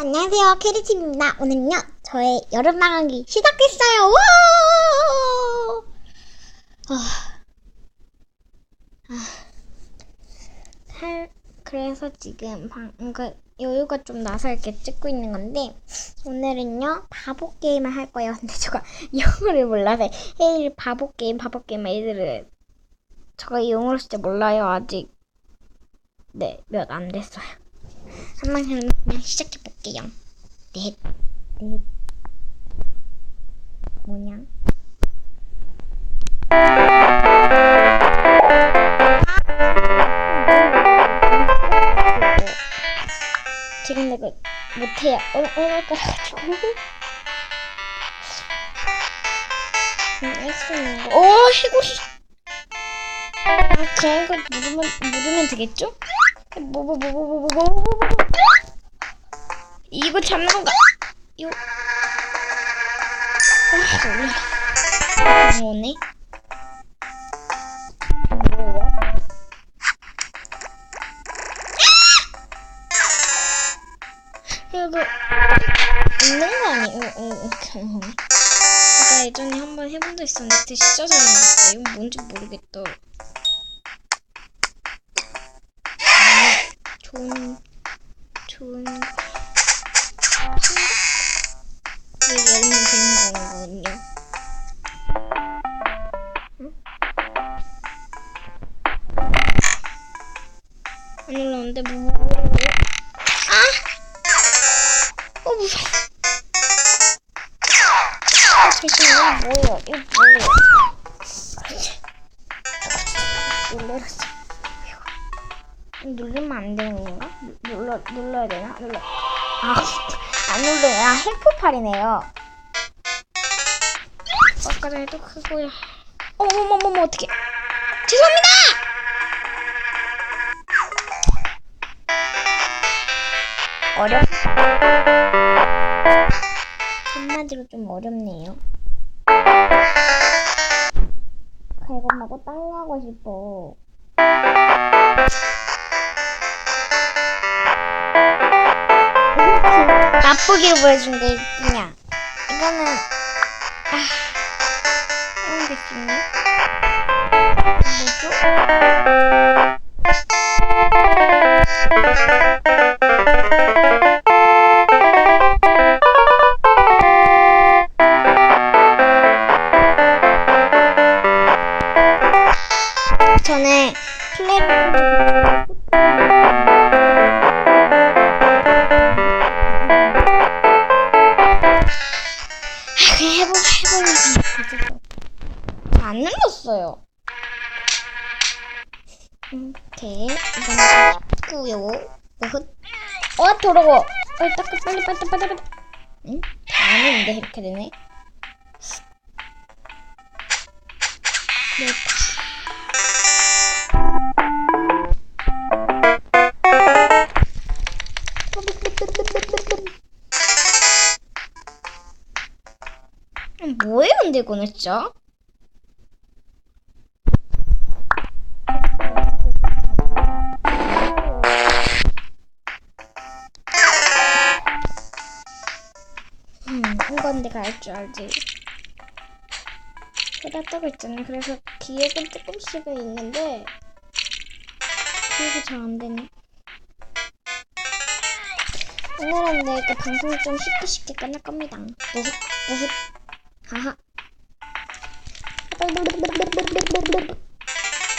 안녕하세요, 캐리팀입니다. 오늘은요, 저의 여름방학이 시작됐어요. 와! 아, 아, 할, 그래서 지금 방, 그 여유가 좀 나서 이렇게 찍고 있는 건데, 오늘은요, 바보 게임을 할 거예요. 근데 제가 영어를 몰라서, 헤일 바보 게임, 바보 게임 애들을, 제가 영어를 진짜 몰라요, 아직. 네, 몇 안 됐어요. 한번 그냥 시작해 볼게요. 넷, 넷. 뭐냐? 지금 내가 못해요. 어, 어, 가지고. 할수 있는 거. 오, 해골이. 아, 그냥 이거 누르면, 누르면 되겠죠? 뭐, 뭐, 뭐, 뭐, 뭐, 뭐, 뭐, 뭐, 뭐. 이거 잡는 건가? 이거. 아, 놀라. 뭐네? 뭐야? 이거 있는 거 아니에요? 어, 어, 하는 거네. 제가 예전에 한번 해본 적 있었는데 진짜 잘했는데 이건 뭔지 모르겠다. 안 올라오는데 뭐. 아! 어 무서워. 아, 잠시만 이거 뭐예요? 이거 뭐예요? 놀랐어. 누르면 안 되는 건가? 누- 눌러 눌러야 되나? 눌러. 아, 안 눌러요. 아, 헬프팔이네요. 아까 전에 또 그거야. 어머머머머 어떻게? 죄송합니다. 어렵. 한마디로 좀 어렵네요. 갈굼하고 땅 가고 싶어. 나쁘게 보여준 게 있냐? 이거는 아 이런 게 있네. 뭐죠? 안 눌렀어요. 이거는 잡고요. 어헛. 어, 더러워. 빨리 닦아, 빨리, 빨리, 빨리, 빨리. 응? 다 아는데, 이렇게 되네. 네. 음, 뭐예요, 근데 이거는 진짜? 내가 알줄 알지. 해봤다고 했잖아. 그래서 기획은 조금씩은 있는데, 기획이 잘 안 되네. 오늘은 내가 방송 좀 쉽게 쉽게 끝낼 겁니다. 무슨, 무슨, 하하.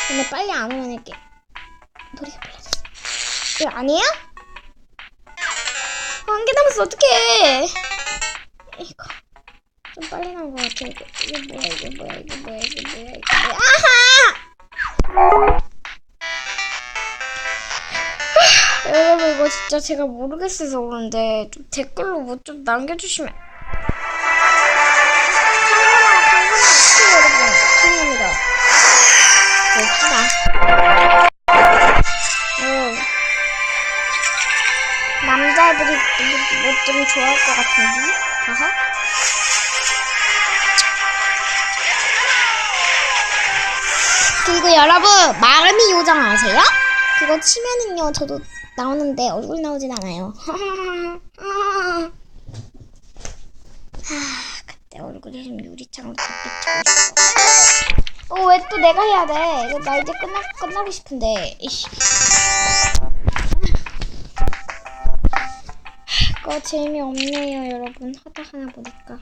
근데 빨리 안 오면 이렇게 노래가 불러졌어. 이거 아니야? 한 개 남았어 어떡해 이거 좀 빨리 나온 것 같아. 이거 이게 뭐야 이게 뭐야 이게 뭐야 이게 뭐야 이게 뭐야. 아하! 여러분 이거 진짜 제가 모르겠어서 그런데 좀 댓글로 뭐 좀 남겨주시면. 여러분 죄송합니다 어. 남자들이 뭐 좀 좋아할 것 같은데 아하. 그리고 여러분 마음이 요정 아세요? 그거 치면은요 저도 나오는데 얼굴 나오진 않아요. 아 그때 얼굴이 좀 유리창으로 덮비쳐 있어. 어왜 또 내가 해야 돼? 이거 나 이제 끝나 끝나고 싶은데. 이씨. 그거 재미없네요, 여러분. 하다 하나 보니까.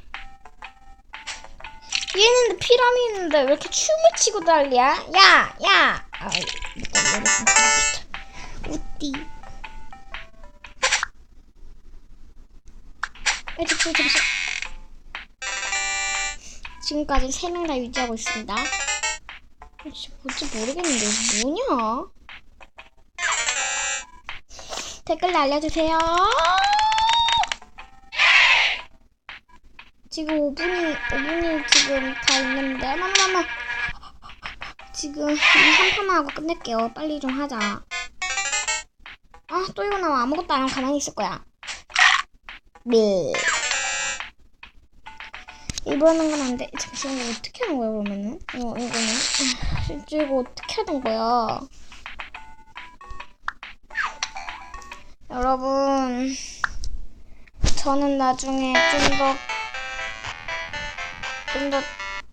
얘는 피라미드인데 왜 이렇게 춤을 추고 난리야? 야, 야! 아, 우띠. 지금까지 3명 다 유지하고 있습니다. 아, 진짜 뭔지 모르겠는데, 이거 뭐냐? 댓글 알려주세요. 지금 5분이, 5분이 지금 다 있는데, 마마마마. 지금 한 판만 하고 끝낼게요. 빨리 좀 하자. 아, 또 이거 나와. 아무것도 안 하고 가만히 있을 거야. 네. 이번은 건안 돼. 잠시만, 이거 어떻게 하는 거야, 그러면은? 이거, 이거는? 아, 이거 어떻게 하는 거야? 여러분, 저는 나중에 좀 더, 좀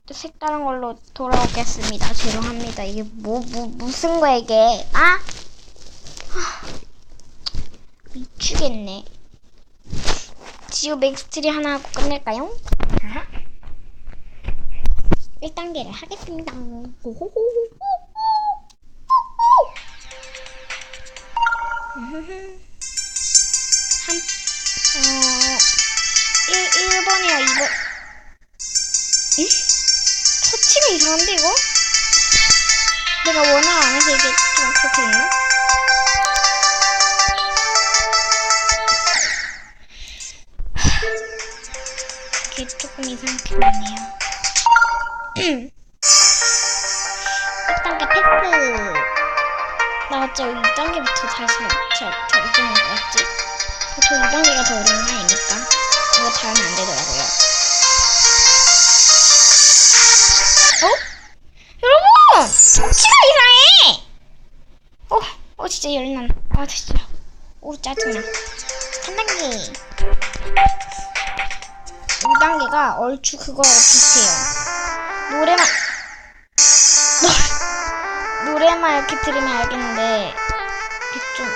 더 색다른 걸로 돌아오겠습니다. 죄송합니다. 이게 뭐, 뭐, 무슨 거야, 이게? 아? 하, 미치겠네. 지우 맥스트리 하나 하고 끝낼까요? 아하. 1단계를 하겠습니다. 호호호호호호. 음흠흠. 삼, 어, 1, 1번이야, 2번. 터치가 이상한데, 이거? 내가 원활 안 해서 이게 좀 그렇게 됐나? 이게 조금 이상하게 됐네요. 1단계 패스. 나 어째 2단계부터 잘, 잘, 잘, 잘 되는 것 같지? 보통 2단계가 더 어려운 거 아니니까. 이거 다 하면 안 되더라고요. 어? 진짜 열난. 아, 진짜. 오, 짜증나. 3단계. 5단계가 얼추 그거하고 비슷해요. 노래만, 노, 노래만 이렇게 들으면 알겠는데, 좀,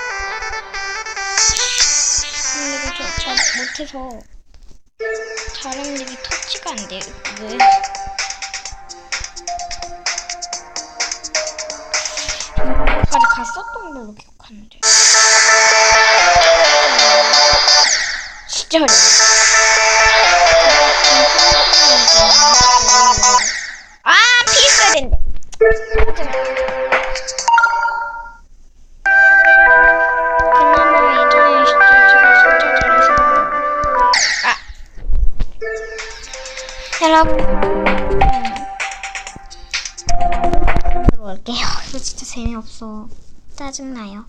근데 이거 저, 잘 못해서, 잘했는데 이게 터치가 안 돼요. 왜? 갔었던 걸로 기억하는데. 진짜 어려워. 아, 피했어야 된대. 여러분. 들어올게요. 이거 진짜 재미없어. 짜증나요.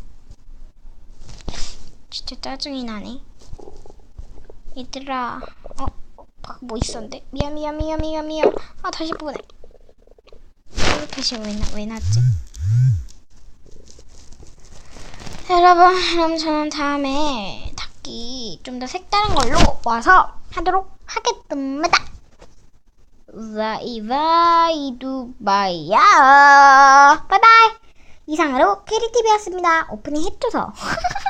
진짜 짜증이 나네. 얘들아, 어, 어, 뭐 있었는데? 미안, 미안, 미안, 미안, 미안. 아, 다시 보내. 다시 왜, 나, 왜 났지? 여러분, 그럼 저는 다음에 닭기 좀 더 색다른 걸로 와서 하도록 하겠습니다. 바이바이 두바이야. 바이바이. 이상으로 캐리TV였습니다. 오프닝 해줘서.